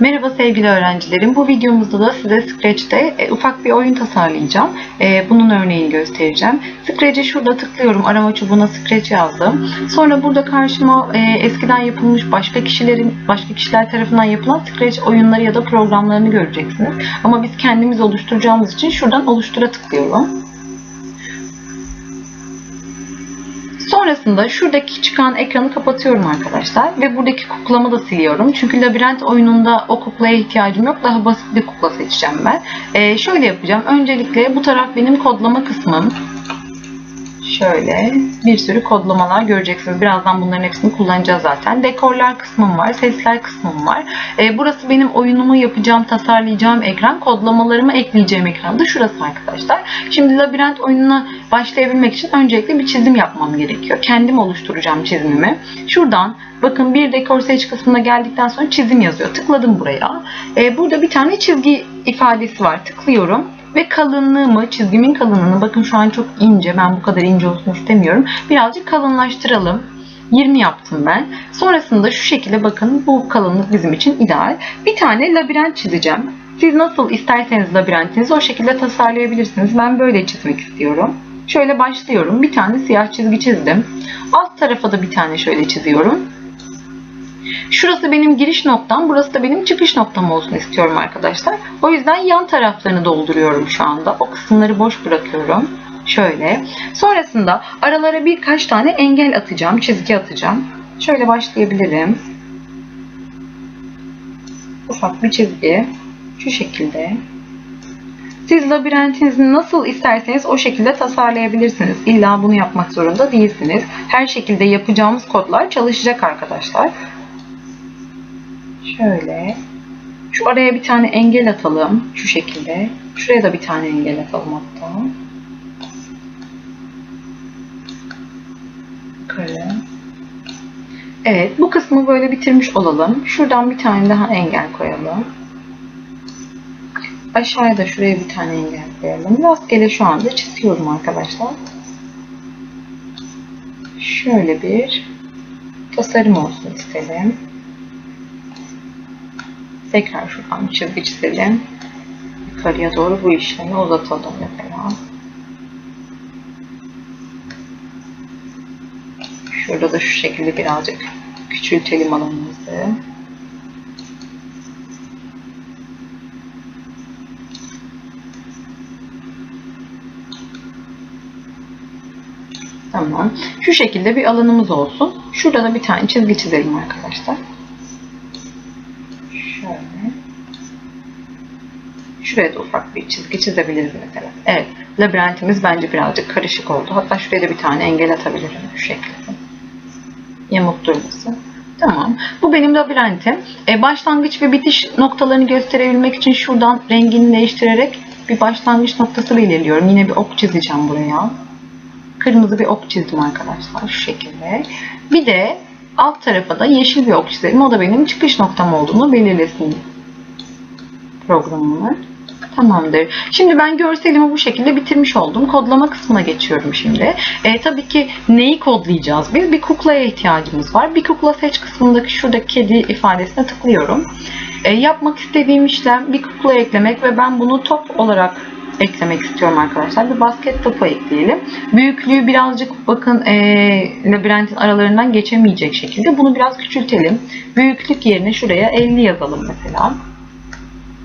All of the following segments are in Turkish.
Merhaba sevgili öğrencilerim. Bu videomuzda da size Scratch'te e, ufak bir oyun tasarlayacağım. E, bunun örneğini göstereceğim. Scratch'e şurada tıklıyorum. Arama çubuğuna Scratch yazdım. Sonra burada karşıma e, eskiden yapılmış başka kişilerin başka kişiler tarafından yapılan Scratch oyunları ya da programlarını göreceksiniz. Ama biz kendimiz oluşturacağımız için şuradan oluştura tıklıyorum. Sonrasında şuradaki çıkan ekranı kapatıyorum arkadaşlar ve buradaki kuklamı da siliyorum. Çünkü labirent oyununda o kuklaya ihtiyacım yok. Daha basit bir kukla seçeceğim ben. Ee, şöyle yapacağım. Öncelikle bu taraf benim kodlama kısmım. Şöyle bir sürü kodlamalar göreceksiniz. Birazdan bunların hepsini kullanacağız zaten. Dekorlar kısmım var, sesler kısmım var. Ee, burası benim oyunumu yapacağım, tasarlayacağım ekran. Kodlamalarımı ekleyeceğim ekran da şurası arkadaşlar. Şimdi labirent oyununa başlayabilmek için öncelikle bir çizim yapmam gerekiyor. Kendim oluşturacağım çizimimi. Şuradan bakın bir dekor seç kısmına geldikten sonra çizim yazıyor. Tıkladım buraya. Ee, burada bir tane çizgi ifadesi var. Tıklıyorum ve kalınlığımı, çizgimin kalınlığını bakın şu an çok ince. Ben bu kadar ince olsun istemiyorum. Birazcık kalınlaştıralım. 20 yaptım ben. Sonrasında şu şekilde bakın bu kalınlık bizim için ideal. Bir tane labirent çizeceğim. Siz nasıl isterseniz labirentinizi o şekilde tasarlayabilirsiniz. Ben böyle çizmek istiyorum. Şöyle başlıyorum. Bir tane siyah çizgi çizdim. Alt tarafa da bir tane şöyle çiziyorum. Şurası benim giriş noktam, burası da benim çıkış noktam olsun istiyorum arkadaşlar. O yüzden yan taraflarını dolduruyorum şu anda. O kısımları boş bırakıyorum. Şöyle. Sonrasında aralara birkaç tane engel atacağım, çizgi atacağım. Şöyle başlayabilirim. Ufak bir çizgi. Şu şekilde. Siz labirentinizi nasıl isterseniz o şekilde tasarlayabilirsiniz. İlla bunu yapmak zorunda değilsiniz. Her şekilde yapacağımız kodlar çalışacak arkadaşlar. Şöyle. Şu araya bir tane engel atalım. Şu şekilde. Şuraya da bir tane engel atalım hatta. Yukarı. Evet. Bu kısmı böyle bitirmiş olalım. Şuradan bir tane daha engel koyalım. Aşağıya da şuraya bir tane engel koyalım. Rastgele şu anda çiziyorum arkadaşlar. Şöyle bir tasarım olsun istedim. Tekrar şuradan bir çizgi çizelim. Yukarıya doğru bu işlemi uzatalım mesela. Şurada da şu şekilde birazcık küçültelim alanımızı. Tamam. Şu şekilde bir alanımız olsun. Şurada da bir tane çizgi çizelim arkadaşlar. Şöyle. Şuraya da ufak bir çizgi çizebiliriz mesela. Evet. Labirentimiz bence birazcık karışık oldu. Hatta şuraya da bir tane engel atabilirim şu şekilde. Yamuk durması. Tamam. Bu benim labirentim. E, başlangıç ve bitiş noktalarını gösterebilmek için şuradan rengini değiştirerek bir başlangıç noktası belirliyorum. Yine bir ok çizeceğim buraya. Kırmızı bir ok çizdim arkadaşlar şu şekilde. Bir de alt tarafa da yeşil bir ok çizelim. O da benim çıkış noktam olduğunu belirlesin programımı. Tamamdır. Şimdi ben görselimi bu şekilde bitirmiş oldum. Kodlama kısmına geçiyorum şimdi. E, tabii ki neyi kodlayacağız biz? Bir kuklaya ihtiyacımız var. Bir kukla seç kısmındaki şuradaki kedi ifadesine tıklıyorum. E, yapmak istediğim işlem bir kukla eklemek ve ben bunu top olarak eklemek istiyorum arkadaşlar. Bir basket topu ekleyelim. Büyüklüğü birazcık bakın e, labirentin aralarından geçemeyecek şekilde. Bunu biraz küçültelim. Büyüklük yerine şuraya 50 yazalım mesela.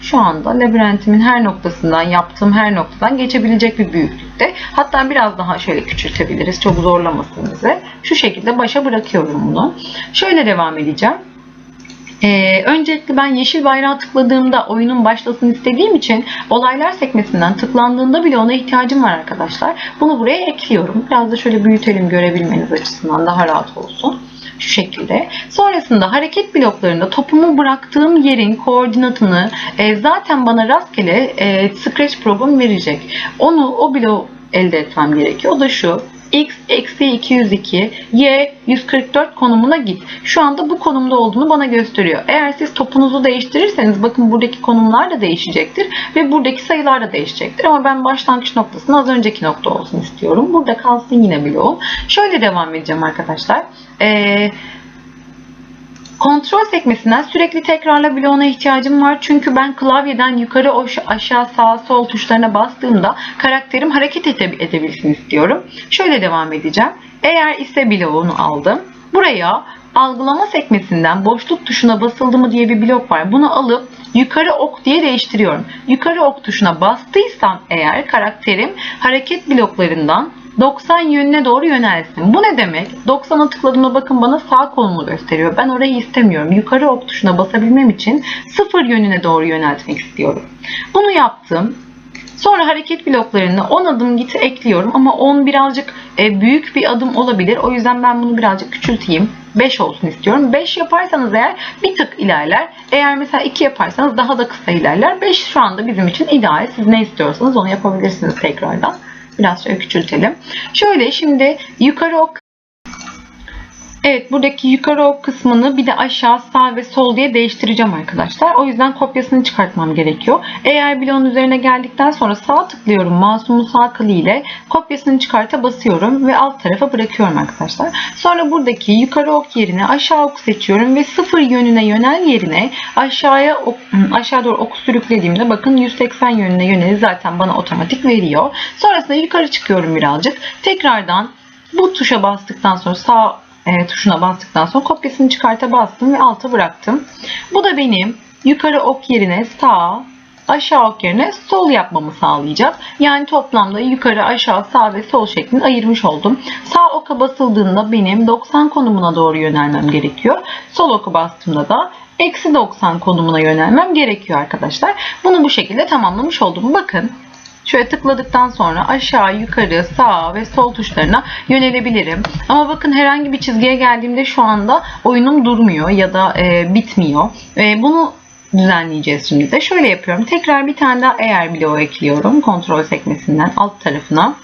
Şu anda labirentimin her noktasından, yaptığım her noktadan geçebilecek bir büyüklükte. Hatta biraz daha şöyle küçültebiliriz. Çok zorlamasın bize. Şu şekilde başa bırakıyorum bunu. Şöyle devam edeceğim. Ee, öncelikle ben yeşil bayrağı tıkladığımda oyunun başlasın istediğim için olaylar sekmesinden tıklandığında bile ona ihtiyacım var arkadaşlar. Bunu buraya ekliyorum. Biraz da şöyle büyütelim görebilmeniz açısından daha rahat olsun. Şu şekilde. Sonrasında hareket bloklarında topumu bıraktığım yerin koordinatını e, zaten bana rastgele e, Scratch program verecek. Onu o bloğu elde etmem gerekiyor. O da şu x eksi 202 y 144 konumuna git. Şu anda bu konumda olduğunu bana gösteriyor. Eğer siz topunuzu değiştirirseniz bakın buradaki konumlar da değişecektir ve buradaki sayılar da değişecektir. Ama ben başlangıç noktasını az önceki nokta olsun istiyorum. Burada kalsın yine bloğum. Şöyle devam edeceğim arkadaşlar. Eee Kontrol sekmesinden sürekli tekrarla bloğuna ihtiyacım var. Çünkü ben klavyeden yukarı aş- aşağı sağ sol tuşlarına bastığımda karakterim hareket ede- edebilsin istiyorum. Şöyle devam edeceğim. Eğer ise bloğunu aldım. Buraya algılama sekmesinden boşluk tuşuna basıldı mı diye bir blok var. Bunu alıp yukarı ok diye değiştiriyorum. Yukarı ok tuşuna bastıysam eğer karakterim hareket bloklarından 90 yönüne doğru yönelsin. Bu ne demek? 90'a tıkladığımda bakın bana sağ kolumu gösteriyor. Ben orayı istemiyorum. Yukarı ok tuşuna basabilmem için sıfır yönüne doğru yöneltmek istiyorum. Bunu yaptım. Sonra hareket bloklarını 10 adım git ekliyorum ama 10 birazcık e, büyük bir adım olabilir. O yüzden ben bunu birazcık küçülteyim. 5 olsun istiyorum. 5 yaparsanız eğer bir tık ilerler. Eğer mesela 2 yaparsanız daha da kısa ilerler. 5 şu anda bizim için ideal. Siz ne istiyorsanız onu yapabilirsiniz tekrardan. Biraz şöyle küçültelim. Şöyle şimdi yukarı ok Evet buradaki yukarı ok kısmını bir de aşağı sağ ve sol diye değiştireceğim arkadaşlar. O yüzden kopyasını çıkartmam gerekiyor. Eğer bloğun üzerine geldikten sonra sağ tıklıyorum. Masumun sağ kılı ile kopyasını çıkarta basıyorum ve alt tarafa bırakıyorum arkadaşlar. Sonra buradaki yukarı ok yerine aşağı ok seçiyorum ve sıfır yönüne yönel yerine aşağıya ok, aşağı doğru oku sürüklediğimde bakın 180 yönüne yöneli zaten bana otomatik veriyor. Sonrasında yukarı çıkıyorum birazcık. Tekrardan bu tuşa bastıktan sonra sağ e, tuşuna bastıktan sonra kopyasını çıkarta bastım ve alta bıraktım. Bu da benim yukarı ok yerine sağ, aşağı ok yerine sol yapmamı sağlayacak. Yani toplamda yukarı, aşağı, sağ ve sol şeklinde ayırmış oldum. Sağ oka basıldığında benim 90 konumuna doğru yönelmem gerekiyor. Sol oku bastığımda da eksi 90 konumuna yönelmem gerekiyor arkadaşlar. Bunu bu şekilde tamamlamış oldum. Bakın Şöyle tıkladıktan sonra aşağı, yukarı, sağ ve sol tuşlarına yönelebilirim. Ama bakın herhangi bir çizgiye geldiğimde şu anda oyunum durmuyor ya da e, bitmiyor. E, bunu düzenleyeceğiz şimdi de. Şöyle yapıyorum. Tekrar bir tane daha eğer bloğu ekliyorum. Kontrol sekmesinden alt tarafına.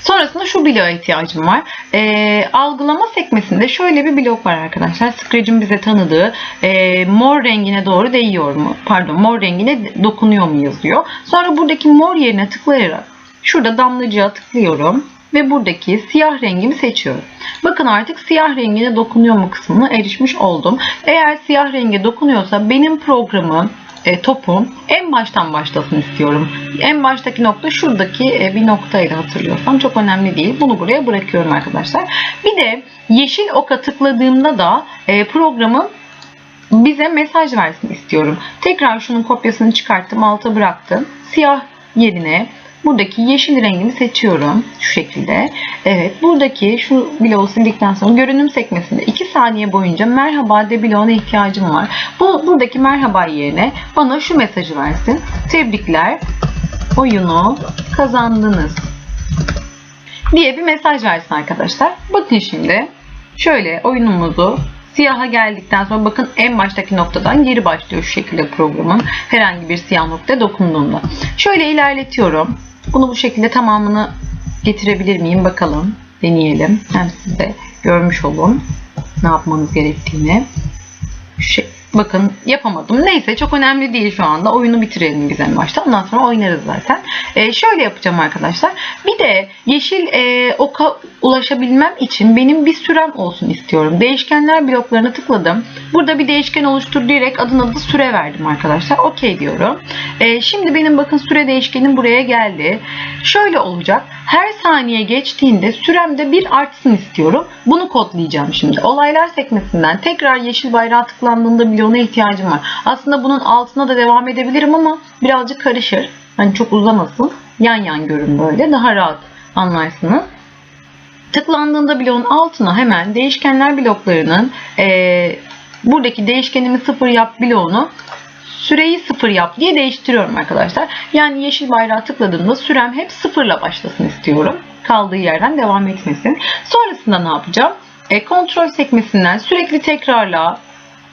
Sonrasında şu bloğa ihtiyacım var. E, algılama sekmesinde şöyle bir blok var arkadaşlar. Scratch'in bize tanıdığı e, mor rengine doğru değiyor mu? Pardon mor rengine dokunuyor mu yazıyor. Sonra buradaki mor yerine tıklayarak şurada damlacığa tıklıyorum ve buradaki siyah rengimi seçiyorum. Bakın artık siyah rengine dokunuyor mu kısmına erişmiş oldum. Eğer siyah renge dokunuyorsa benim programım e, topum en baştan başlasın istiyorum. En baştaki nokta şuradaki e, bir noktaydı hatırlıyorsam. Çok önemli değil. Bunu buraya bırakıyorum arkadaşlar. Bir de yeşil oka tıkladığımda da e, programın bize mesaj versin istiyorum. Tekrar şunun kopyasını çıkarttım. Alta bıraktım. Siyah yerine buradaki yeşil rengini seçiyorum. Şu şekilde. Evet. Buradaki şu bloğu sildikten sonra görünüm sekmesinde 2 saniye boyunca merhaba de bloğuna ihtiyacım var. Bu buradaki merhaba yerine bana şu mesajı versin. Tebrikler. Oyunu kazandınız. Diye bir mesaj versin arkadaşlar. Bakın şimdi. Şöyle oyunumuzu Siyaha geldikten sonra bakın en baştaki noktadan geri başlıyor şu şekilde programın herhangi bir siyah noktaya dokunduğunda. Şöyle ilerletiyorum. Bunu bu şekilde tamamını getirebilir miyim bakalım. Deneyelim. Hem siz de görmüş olun ne yapmanız gerektiğini. Bakın yapamadım. Neyse çok önemli değil şu anda. Oyunu bitirelim biz en başta. Ondan sonra oynarız zaten. Ee, şöyle yapacağım arkadaşlar. Bir de yeşil e, oka ulaşabilmem için benim bir sürem olsun istiyorum. Değişkenler bloklarına tıkladım. Burada bir değişken oluştur diyerek adına da süre verdim arkadaşlar. Okey diyorum. Ee, şimdi benim bakın süre değişkenim buraya geldi. Şöyle olacak. Her saniye geçtiğinde süremde bir artsın istiyorum. Bunu kodlayacağım şimdi. Olaylar sekmesinden tekrar yeşil bayrağı tıklandığında bloğuna ihtiyacım var. Aslında bunun altına da devam edebilirim ama birazcık karışır. Hani çok uzamasın. Yan yan görün böyle. Daha rahat anlarsınız. Tıklandığında bloğun altına hemen değişkenler bloklarının e, buradaki değişkenimi sıfır yap bloğunu süreyi sıfır yap diye değiştiriyorum arkadaşlar. Yani yeşil bayrağı tıkladığımda sürem hep sıfırla başlasın istiyorum. Kaldığı yerden devam etmesin. Sonrasında ne yapacağım? E, kontrol sekmesinden sürekli tekrarla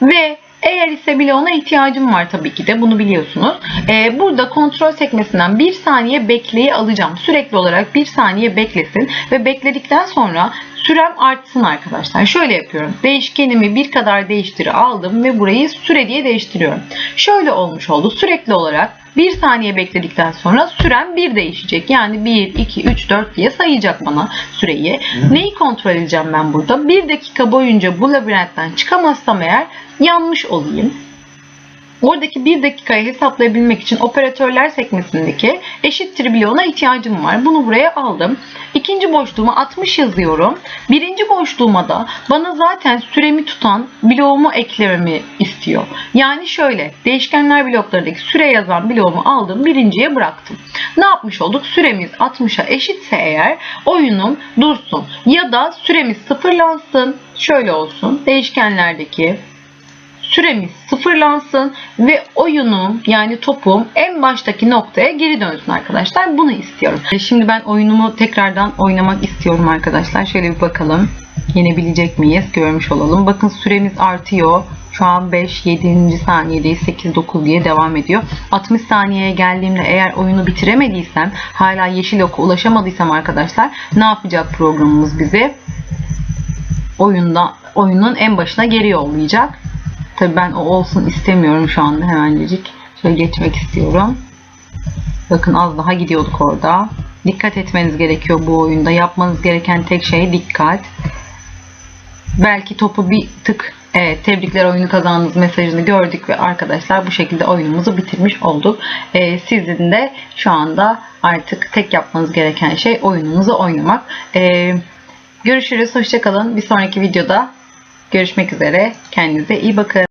ve eğer ise bile ona ihtiyacım var tabii ki de bunu biliyorsunuz. Ee, burada kontrol sekmesinden bir saniye bekleyi alacağım. Sürekli olarak bir saniye beklesin ve bekledikten sonra sürem artsın arkadaşlar. Şöyle yapıyorum. Değişkenimi bir kadar değiştiri aldım ve burayı süre diye değiştiriyorum. Şöyle olmuş oldu. Sürekli olarak 1 saniye bekledikten sonra sürem 1 değişecek. Yani 1, 2, 3, 4 diye sayacak bana süreyi. Neyi kontrol edeceğim ben burada? 1 dakika boyunca bu labirentten çıkamazsam eğer yanmış olayım. Oradaki 1 dakikayı hesaplayabilmek için operatörler sekmesindeki eşittir bloğuna ihtiyacım var. Bunu buraya aldım. İkinci boşluğuma 60 yazıyorum. Birinci boşluğuma da bana zaten süremi tutan bloğumu eklememi istiyor. Yani şöyle değişkenler bloklarındaki süre yazan bloğumu aldım. Birinciye bıraktım. Ne yapmış olduk? Süremiz 60'a eşitse eğer oyunum dursun. Ya da süremiz sıfırlansın. Şöyle olsun. Değişkenlerdeki süremiz sıfırlansın ve oyunum yani topum en baştaki noktaya geri dönsün arkadaşlar. Bunu istiyorum. E, Şimdi ben oyunumu tekrardan oynamak istiyorum arkadaşlar. Şöyle bir bakalım. Yenebilecek miyiz? Görmüş olalım. Bakın süremiz artıyor. Şu an 5, 7. saniyedeyiz. 8, 9 diye devam ediyor. 60 saniyeye geldiğimde eğer oyunu bitiremediysem, hala yeşil oka ulaşamadıysam arkadaşlar ne yapacak programımız bizi? Oyunda, oyunun en başına geri yollayacak. Tabii ben o olsun istemiyorum şu anda hemencecik. Şöyle geçmek istiyorum. Bakın az daha gidiyorduk orada. Dikkat etmeniz gerekiyor bu oyunda. Yapmanız gereken tek şey dikkat. Belki topu bir tık evet, tebrikler oyunu kazandınız mesajını gördük ve arkadaşlar bu şekilde oyunumuzu bitirmiş olduk. Ee, sizin de şu anda artık tek yapmanız gereken şey oyununuzu oynamak. Ee, görüşürüz. Hoşçakalın. Bir sonraki videoda görüşmek üzere. Kendinize iyi bakın.